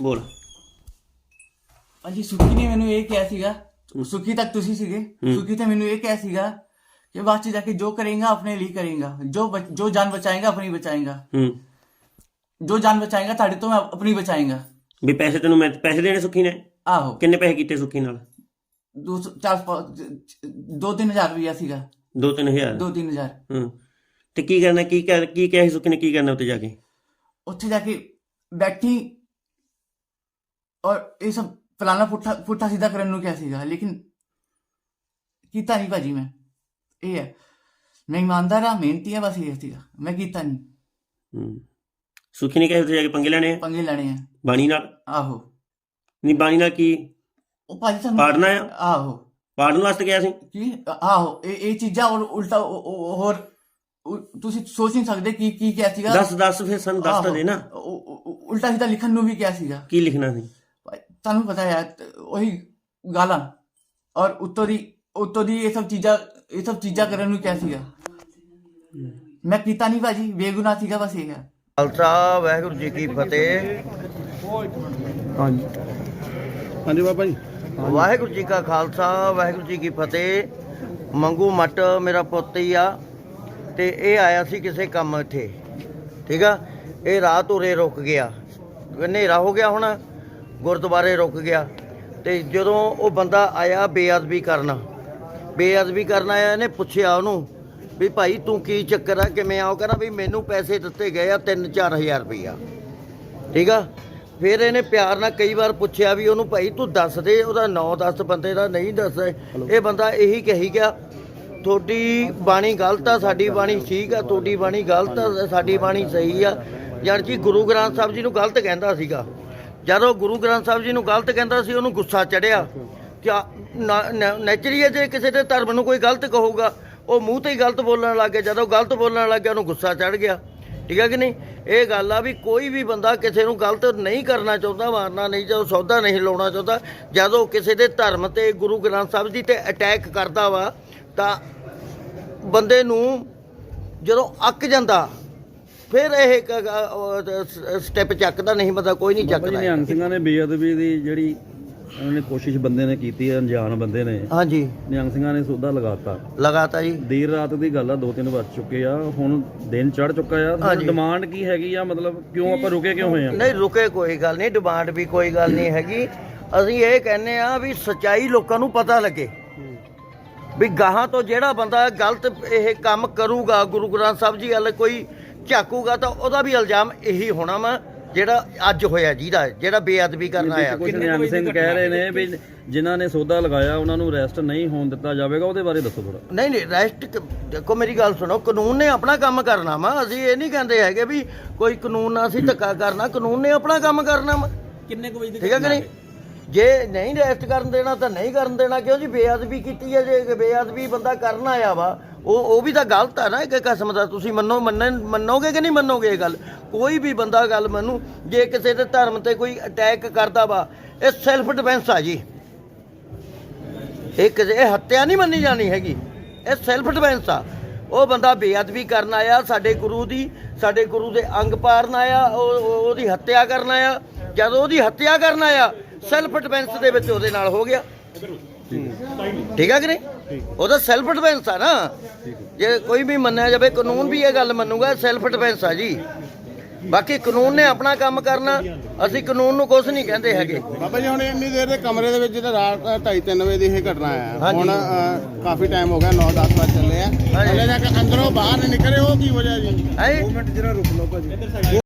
ਬੋਲ। ਹਾਂਜੀ ਸੁਖੀ ਨੇ ਮੈਨੂੰ ਇਹ ਕਿਹਾ ਸੀਗਾ ਸੁਖੀ ਤੱਕ ਤੁਸੀਂ ਸੀਗੇ ਸੁਖੀ ਤੇ ਮੈਨੂੰ ਇਹ ਕਿਹਾ ਸੀਗਾ ਕਿ ਬਾਅਦ ਚ ਜਾ ਕੇ ਜੋ ਕਰੇਗਾ ਆਪਣੇ ਲਈ ਕਰੇਗਾ। ਜੋ ਬਚ- ਜੋ ਜਾਨ ਬਚਾਏਗਾ ਆਪਣੀ ਬਚਾਏਗਾ। ਹੂੰ। ਜੋ ਜਾਨ ਬਚਾਏਗਾ ਤੁਹਾਡੇ ਤੋਂ ਮੈਂ ਆਪਣੀ ਬਚਾਏਗਾ। ਵੀ ਪੈਸੇ ਤੈਨੂੰ ਮੈਂ ਪੈਸੇ ਦੇਣੇ ਸੁੱਖੀ ਨੇ? ਆਹੋ। ਕਿੰਨੇ ਪੈਸੇ ਕੀਤੇ ਸੁੱਖੀ ਨਾਲ? ਦੋ ਸੌ- ਚਾਰ ਪੰਜ- ਦੋ ਤਿੰਨ ਹਜ਼ਾਰ ਰੁਪਇਆ ਸੀਗਾ। 2-3000 ਦੋ ਤਿੰਨ ਹਜ਼ਾਰ। ਹੂੰ। ਤੇ ਕੀ ਕਰਨਾ ਕੀ ਕਰ ਕੀ ਕਿਹਾ ਸੀ ਸੁੱਖੀ ਨੇ? ਕੀ ਕਰਨਾ ਉੱਤੇ ਜਾ ਕੇ? ਉੱਥੇ ਜਾ ਕੇ ਬੈਠੀ ਔਰ ਇਹ ਸਭ ਫਲਾਣਾ ਪੁੱਠਾ ਪੁੱਠਾ ਸਿੱਧਾ ਕਰਨ ਨੂੰ ਕਿਹਾ ਸੀਗਾ ਲੇਕਿਨ ਕੀਤਾ ਨਹੀਂ ਭਾਜੀ ਮੈਂ ਇਹ ਹੈ ਮੈਂ ਇਮਾਨਦਾਰ ਆ ਮਿਹਨਤੀ ਆ ਬਸ ਇਹ ਸੀਗਾ ਮੈਂ ਕੀਤਾ ਨਹੀਂ ਹੂੰ ਸੁੱਖੀ ਨੇ ਕਿਹਾ ਉੱਤੇ ਜਾ ਕੇ ਪੰਗੇ ਲੈਣੇ ਆ ਪੰਗੇ ਲੈਣੇ ਆ ਬਾਣੀ ਨਾਲ ਆਹੋ ਨਹੀਂ ਬਾਣੀ ਨਾਲ ਕੀ ਉਹ ਭਾਜੀ ਤੁਹਾਨੂੰ ਪਾੜਨਾ ਆ ਆਹੋ ਪਾੜਨ ਵਾਸਤੇ ਗਿਆ ਸੀ ਕੀ ਆਹੋ ਇਹ ਇਹ ਚੀਜ਼ਾਂ ਔਰ ਉਲਟਾ ਹੋਰ ਤੁਸੀਂ ਸੋਚ ਨਹੀਂ ਸਕਦੇ ਕੀ ਕੀ ਕਿਹਾ ਸੀਗਾ ਦੱਸ ਦੱਸ ਫਿਰ ਸਾਨੂੰ ਦੱਸ ਤਾਂ ਆਹੋ, ਦੇ ਨਾ ਉਹ- ਉਹ- ਉਲਟਾ ਸਿੱਧਾ ਲਿਖਣ ਨੂੰ ਵੀ ਕਿਹਾ ਸੀਗਾ ਕੀ ਲਿਖਣਾ ਸੀ ਤੁਹਾਨੂੰ ਪਤਾ ਹੈ ਉਹੀ ਗਾਲਾਂ ਔਰ ਉੱਤੋਂ ਦੀ ਉੱਤੋਂ ਦੀ ਇਹ ਸਭ ਚੀਜ਼ਾਂ ਇਹ ਸਭ ਚੀਜ਼ਾਂ ਕਰਨ ਨੂੰ ਕਿਹਾ ਸੀਗਾ। ਮੈਂ ਕੀਤਾ ਨਹੀਂ ਭਾਜੀ ਬੇਗੁਨਾਹ ਸੀਗਾ ਬਸ ਇਹ ਹੈ ਖਾਲਸਾ ਵਾਹਿਗੁਰੂ ਜੀ ਕੀ ਫਤਿਹ। ਹਾਂਜੀ। ਹਾਂਜੀ ਬਾਬਾ ਜੀ। ਵਾਹਿਗੁਰੂ ਜੀ ਕਾ ਖਾਲਸਾ ਵਾਹਿਗੁਰੂ ਜੀ ਕੀ ਫਤਿਹ। ਮੰਗੂ ਮੱਟ ਮੇਰਾ ਪੁੱਤ ਹੀ ਆ ਤੇ ਇਹ ਆਇਆ ਸੀ ਕਿਸੇ ਕੰਮ ਇੱਥੇ। ਠੀਕ ਆ? ਇਹ ਰਾਤ ਉਰੇ ਰੁਕ ਗਿਆ। ਹਨੇਰਾ ਹੋ ਗਿਆ ਹੁਣ। ਗੁਰਦੁਆਰੇ ਰੁਕ ਗਿਆ ਤੇ ਜਦੋਂ ਉਹ ਬੰਦਾ ਆਇਆ ਬੇਅਦਬੀ ਕਰਨ ਬੇਅਦਬੀ ਕਰਨ ਆਇਆ ਇਹਨੇ ਪੁੱਛਿਆ ਉਹਨੂੰ ਵੀ ਭਾਈ ਤੂੰ ਕੀ ਚੱਕਰ ਆ ਕਿਵੇਂ ਆ? ਉਹ ਕਹਿੰਦਾ ਵੀ ਮੈਨੂੰ ਪੈਸੇ ਦਿੱਤੇ ਗਏ ਆ 3-4000 ਰੁਪਈਆ। ਠੀਕ ਆ? ਫਿਰ ਇਹਨੇ ਪਿਆਰ ਨਾਲ ਕਈ ਵਾਰ ਪੁੱਛਿਆ ਵੀ ਉਹਨੂੰ ਭਾਈ ਤੂੰ ਦੱਸ ਦੇ ਉਹਦਾ 9-10 ਬੰਦੇ ਦਾ ਨਹੀਂ ਦੱਸ ਇਹ ਬੰਦਾ ਇਹੀ ਕਹੀ ਗਿਆ ਤੁਹਾਡੀ ਬਾਣੀ ਗਲਤ ਆ ਸਾਡੀ ਬਾਣੀ ਠੀਕ ਆ ਤੁਹਾਡੀ ਬਾਣੀ ਗਲਤ ਆ ਸਾਡੀ ਬਾਣੀ ਸਹੀ ਆ। ਯਾਰ ਜੀ ਗੁਰੂ ਗ੍ਰੰਥ ਸਾਹਿਬ ਜੀ ਨੂੰ ਗਲਤ ਕਹਿੰਦਾ ਸੀਗਾ। ਜਦੋਂ ਗੁਰੂ ਗ੍ਰੰਥ ਸਾਹਿਬ ਜੀ ਨੂੰ ਗਲਤ ਕਹਿੰਦਾ ਸੀ, ਉਹਨੂੰ ਗੁੱਸਾ ਚੜਿਆ ਕਿਆ ਨੈਚੁਰਲੀ ਹੈ ਜੇ ਕਿਸੇ ਦੇ ਧਰਮ ਨੂੰ ਕੋਈ ਗਲਤ ਕਹੂਗਾ, ਉਹ ਮੂੰਹ ਤੇ ਹੀ ਗਲਤ ਬੋਲਣ ਲੱਗ ਗਿਆ, ਜਦੋਂ ਗਲਤ ਬੋਲਣ ਲੱਗ ਗਿਆ, ਉਹਨੂੰ ਗੁੱਸਾ ਚੜ ਗਿਆ। ਠੀਕ ਹੈ ਕਿ ਨਹੀਂ? ਇਹ ਗੱਲ ਆ ਵੀ ਕੋਈ ਵੀ ਬੰਦਾ ਕਿਸੇ ਨੂੰ ਗਲਤ ਨਹੀਂ ਕਰਨਾ ਚਾਹੁੰਦਾ, ਮਾਰਨਾ ਨਹੀਂ ਚਾਹੁੰਦਾ ਸੌਦਾ ਨਹੀਂ ਲਾਉਣਾ ਚਾਹੁੰਦਾ, ਜਦੋਂ ਕਿਸੇ ਦੇ ਧਰਮ ਤੇ ਗੁਰੂ ਗ੍ਰੰਥ ਸਾਹਿਬ ਜੀ ਤੇ ਅਟੈਕ ਕਰਦਾ ਵਾ, ਤਾਂ ਬੰਦੇ ਨੂੰ ਜਦੋਂ ਅੱਕ ਜਾਂਦਾ ਫਿਰ ਇਹ ਸਟੈਪ ਚੱਕਦਾ ਨਹੀਂ ਬੰਦਾ ਕੋਈ ਨਹੀਂ ਬਾਬਾ ਜੀ ਚੱਕਦਾ ਨਿਹੰਗ ਸਿੰਘਾਂ ਨੇ ਬੇਅਦਬੀ ਦੀ ਜਿਹੜੀ ਉਹਨਾਂ ਨੇ ਕੋਸ਼ਿਸ਼ ਬੰਦੇ ਨੇ ਕੀਤੀ ਹੈ ਅਣਜਾਣ ਬੰਦੇ ਨੇ। ਹਾਂਜੀ। ਨਿਹੰਗ ਸਿੰਘਾਂ ਨੇ ਸੌਦਾ ਲਗਾਤਾ। ਲਗਾਤਾ ਜੀ। ਦੇਰ ਰਾਤ ਦੀ ਗੱਲ ਆ ਦੋ ਤਿੰਨ ਵੱਜ ਚੁੱਕੇ ਆ ਹੁਣ ਦਿਨ ਚੜ ਚੁੱਕਾ ਆ। ਹਾਂਜੀ। ਡਿਮਾਂਡ ਕੀ ਹੈਗੀ ਆ? ਮਤਲਬ ਕਿਉਂ ਆਪਾਂ ਰੁਕੇ ਕਿਉਂ ਹੋਏ ਆ? ਨਹੀਂ ਰੁਕੇ ਕੋਈ ਗੱਲ ਨਹੀਂ ਡਿਮਾਂਡ ਵੀ ਕੋਈ ਗੱਲ ਨਹੀਂ ਹੈਗੀ। ਅਸੀਂ ਇਹ ਕਹਿੰਦੇ ਆ ਵੀ ਸਚਾਈ ਲੋਕਾਂ ਨੂੰ ਪਤਾ ਲੱਗੇ। ਵੀ ਗਾਹਾਂ ਤੋਂ ਜਿਹੜਾ ਬੰਦਾ ਗਲਤ ਇਹ ਕੰਮ ਕਰੂਗਾ ਗੁਰੂ ਗ੍ਰੰਥ ਸਾਹਿਬ ਜੀ ਵੱਲ ਕੋਈ ਝਾਕੂਗਾ ਤਾਂ ਉਹਦਾ ਵੀ ਇਲਜ਼ਾਮ ਇਹੀ ਹੋਣਾ ਵਾ ਜਿਹੜਾ ਅੱਜ ਹੋਇਆ ਜਿਹਦਾ ਜਿਹੜਾ ਬੇਅਦਬੀ ਕਰਨ ਆਇਆ। ਨਿਹੰਗ ਸਿੰਘ ਕਹਿ ਰਹੇ ਨੇ ਵੀ ਜਿਨ੍ਹਾਂ ਨੇ ਸੌਦਾ ਲਗਾਇਆ ਉਹਨਾਂ ਨੂੰ ਅਰੈਸਟ ਨਹੀਂ ਹੋਣ ਦਿੱਤਾ ਜਾਵੇਗਾ ਉਹਦੇ ਬਾਰੇ ਦੱਸੋ ਥੋੜਾ ਨਹੀਂ ਨਹੀਂ ਰੈਸਟ ਦੇਖੋ ਮੇਰੀ ਗੱਲ ਸੁਣੋ ਕਾਨੂੰਨ ਨੇ ਆਪਣਾ ਕੰਮ ਕਰਨਾ ਵਾ। ਅਸੀਂ ਇਹ ਨਹੀਂ ਕਹਿੰਦੇ ਹੈਗੇ ਵੀ ਕੋਈ ਕਾਨੂੰਨ ਨਾਲ ਅਸੀਂ ਧੱਕਾ ਕਰਨਾ ਕਾਨੂੰਨ ਨੇ ਆਪਣਾ ਕੰਮ ਕਰਨਾ ਵਾ। ਕਿੰਨੇ ਕੁ ਵਜੇ ਠੀਕ ਹੈ ਕਿ ਨਹੀਂ? ਜੇ ਨਹੀਂ ਰੈਸਟ ਕਰਨ ਦੇਣਾ ਤਾਂ ਨਹੀਂ ਕਰਨ ਦੇਣਾ ਕਿਉਂ ਜੀ ਬੇਅਦਬੀ ਕੀਤੀ ਹੈ ਜੇ ਬੇਅਦਬੀ ਬੰਦਾ ਕਰਨ ਆਇਆ ਵਾ ਉਹ ਉਹ ਵੀ ਤਾਂ ਗਲਤ ਆ ਨਾ ਇੱਕ ਕਿਸਮ ਦਾ। ਤੁਸੀਂ ਮੰਨੋ ਮੰਨਣ ਮੰਨੋਗੇ ਕਿ ਨਹੀਂ ਮੰਨੋਗੇ ਇਹ ਗੱਲ? ਕੋਈ ਵੀ ਬੰਦਾ ਗੱਲ ਮੰਨੂ, ਜੇ ਕਿਸੇ ਦੇ ਧਰਮ ਤੇ ਕੋਈ ਅਟੈਕ ਕਰਦਾ ਵਾ, ਇਹ ਸੈਲਫ ਡਿਫੈਂਸ ਆ ਜੀ। ਇਹ ਕਿਸੇ ਹੱਤਿਆ ਨਹੀਂ ਮੰਨੀ ਜਾਣੀ ਹੈਗੀ। ਇਹ ਸੈਲਫ ਡਿਫੈਂਸ ਆ। ਉਹ ਬੰਦਾ ਬੇਅਦਬੀ ਕਰਨ ਆਇਆ, ਸਾਡੇ ਗੁਰੂ ਦੀ ਸਾਡੇ ਗੁਰੂ ਦੇ ਅੰਗ ਪਾੜਨ ਆਇਆ, ਉਹ- ਉਹ- ਉਹਦੀ ਹੱਤਿਆ ਕਰਨ ਆਇਆ। ਜਦੋਂ ਉਹਦੀ ਹੱਤਿਆ ਕਰਨ ਆਇਆ ਸੈਲਫ ਡਿਫੈਂਸ ਦੇ ਵਿੱਚ ਉਹਦੇ ਨਾਲ ਹੋ ਗਿਆ। ਠੀਕ ਹੈ। ਕਿ ਨਹੀਂ? ਉਹਦਾ ਸੈਲਫ ਡਿਫੈਂਸ ਆ ਨਾ। ਜੇ ਕੋਈ ਵੀ ਮੰਨਿਆ ਜਾਵੇ ਕਾਨੂੰਨ ਵੀ ਇਹ ਗੱਲ ਮੰਨੂਗਾ ਸੈਲਫ ਡਿਫੈਂਸ ਆ ਜੀ। ਬਾਕੀ ਕਾਨੂੰਨ ਨੇ ਆਪਣਾ ਕੰਮ ਕਰਨਾ ਅਸੀਂ ਕਾਨੂੰਨ ਨੂੰ ਕੁਝ ਨਹੀਂ ਕਹਿੰਦੇ ਹੈਗੇ। ਬਾਬਾ ਜੀ ਹੁਣ ਇੰਨੀ ਦੇਰ ਦੇ ਕਮਰੇ ਦੇ ਵਿੱਚ ਜਿਹੜਾ ਰਾਤ 2:30 ਵਜੇ ਦੀ ਇਹ ਘਟਨਾ ਆ। ਹੁਣ ਕਾਫੀ ਟਾਈਮ ਹੋ ਗਿਆ 9-10 ਵਜੇ ਚੱਲੇ ਆ। ਹਲੇ ਜਾ ਕੇ ਅੰਦਰੋਂ ਬਾਹਰ ਨਹੀਂ ਨਿਕਲੇ ਉਹ ਕੀ ਵਜ੍ਹਾ ਜੀ? ਹੈ